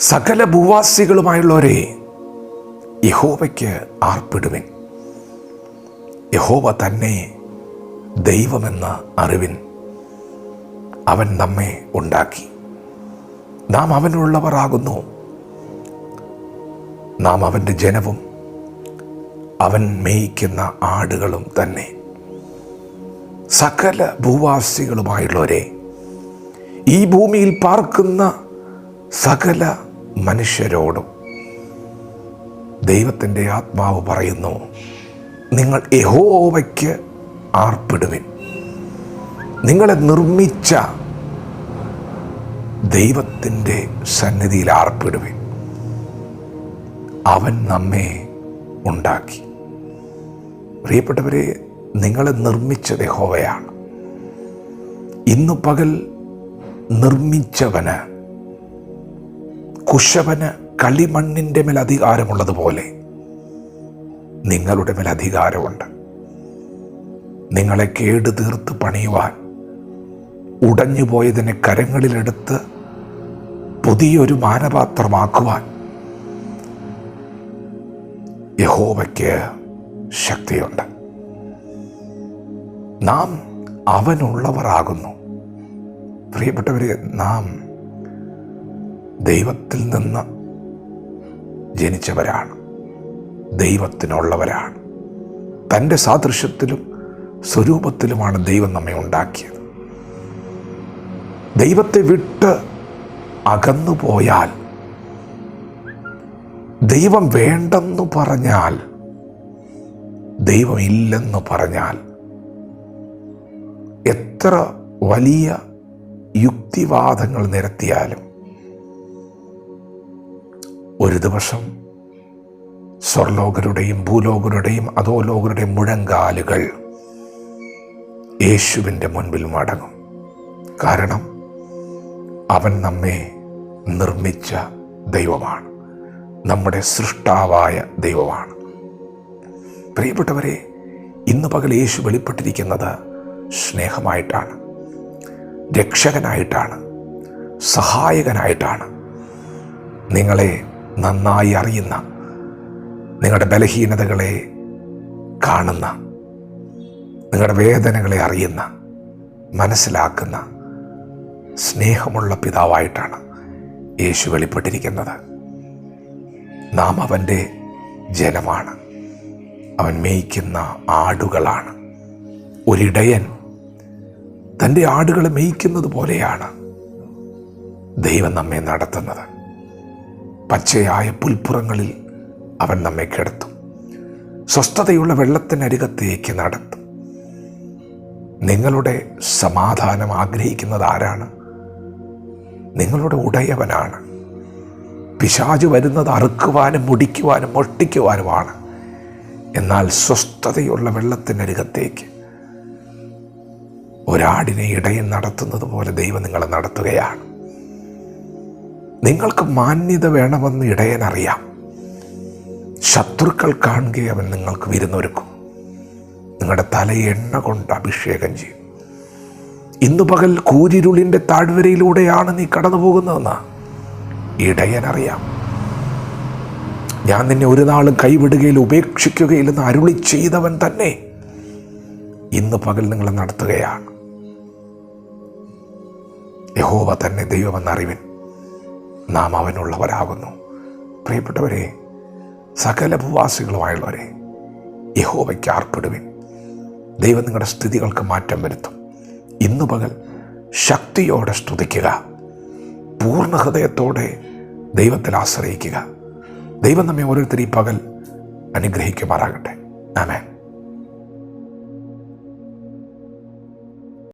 സകല ഭൂവാസികളുമായുള്ളവരെ യഹോവയ്ക്ക് ആർപ്പിടുവിൻ. യഹോവ തന്നെ ദൈവമെന്ന അറിവിൻ അവൻ നമ്മെ ഉണ്ടാക്കി. നാം അവനുള്ളവരാകുന്നു നാം അവന്റെ ജനവും അവൻ മേയിക്കുന്ന ആടുകളും തന്നെ. സകല ഭൂവാസികളുമായുള്ളവരെ ഈ ഭൂമിയിൽ പാർക്കുന്ന സകല മനുഷ്യരോടും ദൈവത്തിന്റെ ആത്മാവ് പറയുന്നു നിങ്ങൾ യഹോവയ്ക്ക് ആർപ്പിടുവിൻ. നിങ്ങളെ നിർമ്മിച്ച ദൈവത്തിന്റെ സന്നിധിയിൽ ആർപ്പിടുവിൻ. അവൻ നമ്മെ ഉണ്ടാക്കി. പ്രിയപ്പെട്ടവരെ നിങ്ങളെ നിർമ്മിച്ച യഹോവയാണ്. ഇന്നു പകൽ നിർമ്മിച്ചവന് കുശവന് കളിമണ്ണിന്റെ മേൽ അധികാരമുള്ളതുപോലെ നിങ്ങളുടെ മേൽ അധികാരമുണ്ട് നിങ്ങളെ കേട് തീർത്ത് പണിയുവാൻ ഉടഞ്ഞുപോയതിനെ കരങ്ങളിലെടുത്ത് പുതിയൊരു മാനപാത്രമാക്കുവാൻ യഹോവയ്ക്ക് ശക്തിയുണ്ട്. നാം അവനുള്ളവരാകുന്നു. പ്രിയപ്പെട്ടവരെ നാം ദൈവത്തിൽ നിന്ന് ജനിച്ചവരാണ്. ദൈവത്തിനുള്ളവരാണ്. തന്റെ സാദൃശ്യത്തിലും സ്വരൂപത്തിലുമാണ് ദൈവം നമ്മെ ഉണ്ടാക്കിയത്. ദൈവത്തെ വിട്ട് അകന്നു പോയാൽ ദൈവം വേണ്ടെന്നു പറഞ്ഞാൽ ദൈവം ഇല്ലെന്ന് പറഞ്ഞാൽ എത്ര വലിയ യുക്തിവാദങ്ങൾ നിരത്തിയാലും ഒരു ദിവസം സ്വർലോകരുടെയും ഭൂലോകരുടെയും അധോലോകരുടെയും മുഴങ്കാലുകൾ യേശുവിന്റെ മുൻപിൽ മടങ്ങും. കാരണം അവൻ നമ്മെ നിർമ്മിച്ച ദൈവമാണ്. നമ്മുടെ സൃഷ്ടാവായ ദൈവമാണ്. പ്രിയപ്പെട്ടവരെ ഇന്ന് പകൽ യേശു വെളിപ്പെട്ടിരിക്കുന്നത് സ്നേഹമായിട്ടാണ് രക്ഷകനായിട്ടാണ് സഹായകനായിട്ടാണ്. നിങ്ങളെ നന്നായി അറിയുന്ന നിങ്ങളുടെ ബലഹീനതകളെ കാണുന്ന നിങ്ങളുടെ വേദനകളെ അറിയുന്ന മനസ്സിലാക്കുന്ന സ്നേഹമുള്ള പിതാവായിട്ടാണ് യേശു വെളിപ്പെട്ടിരിക്കുന്നത്. നാം അവന്റെ ജനമാണ്. അവൻ മേയ്ക്കുന്ന ആടുകളാണ്. ഒരിടയൻ തന്റെ ആടുകളെ മേയ്ക്കുന്നത് പോലെയാണ് ദൈവം നമ്മെ നടത്തുന്നത്. പച്ചയായ പുൽപ്പുറങ്ങളിൽ അവൻ നമ്മെ കിടത്തും. സ്വസ്ഥതയുള്ള വെള്ളത്തിനരികത്തേക്ക് നടത്തും. നിങ്ങളുടെ സമാധാനം ആഗ്രഹിക്കുന്നത് ആരാണ്? നിങ്ങളുടെ ഉടയവനാണ്. പിശാജ് വരുന്നത് അറുക്കുവാനും മുടിക്കുവാനും മൊട്ടിക്കുവാനുമാണ് എന്നാൽ സ്വസ്ഥതയുള്ള വെള്ളത്തിനരികത്തേക്ക് ഒരാടിനെ ഇടയിൽ നടത്തുന്നത് പോലെ ദൈവം നിങ്ങളെ നടത്തുകയാണ്. നിങ്ങൾക്ക് മാന്യത വേണമെന്ന് ഇടയനറിയാം ശത്രുക്കൾ കാണുക അവൻ നിങ്ങൾക്ക് വിരുന്നൊരുക്കും. നിങ്ങളുടെ തലയെണ്ണ കൊണ്ട് അഭിഷേകം ചെയ്യും. ഇന്നു പകൽ കൂരിരുളിന്റെ താഴ്വരയിലൂടെയാണ് നീ കടന്നു പോകുന്നതെന്ന് ഇടയനറിയാം ഞാൻ നിന്നെ ഒരു നാളും കൈവിടുകയില്ല ഉപേക്ഷിക്കുകയില്ലെന്ന് അരുളി ചെയ്തവൻ തന്നെ ഇന്ന് പകൽ നിങ്ങളെ നടത്തുകയാണ്. യഹോവ തന്നെ ദൈവമെന്നറിവിൻ നാം അവനുള്ളവരാകുന്നു. പ്രിയപ്പെട്ടവരെ സകല ഭൂവാസികളുമായുള്ളവരെ യഹോവയ്ക്ക് ആർപ്പിടുവിൻ. ദൈവം നിങ്ങളുടെ സ്ഥിതികൾക്ക് മാറ്റം വരുത്തും. ഇന്നു പകൽ ശക്തിയോടെ സ്തുതിക്കുക. പൂർണ ഹൃദയത്തോടെ ദൈവത്തിൽ ആശ്രയിക്കുക. ദൈവം നമ്മെ ഓരോരുത്തരും ഈ പകൽ അനുഗ്രഹിക്കുമാറാകട്ടെ. ആമേൻ.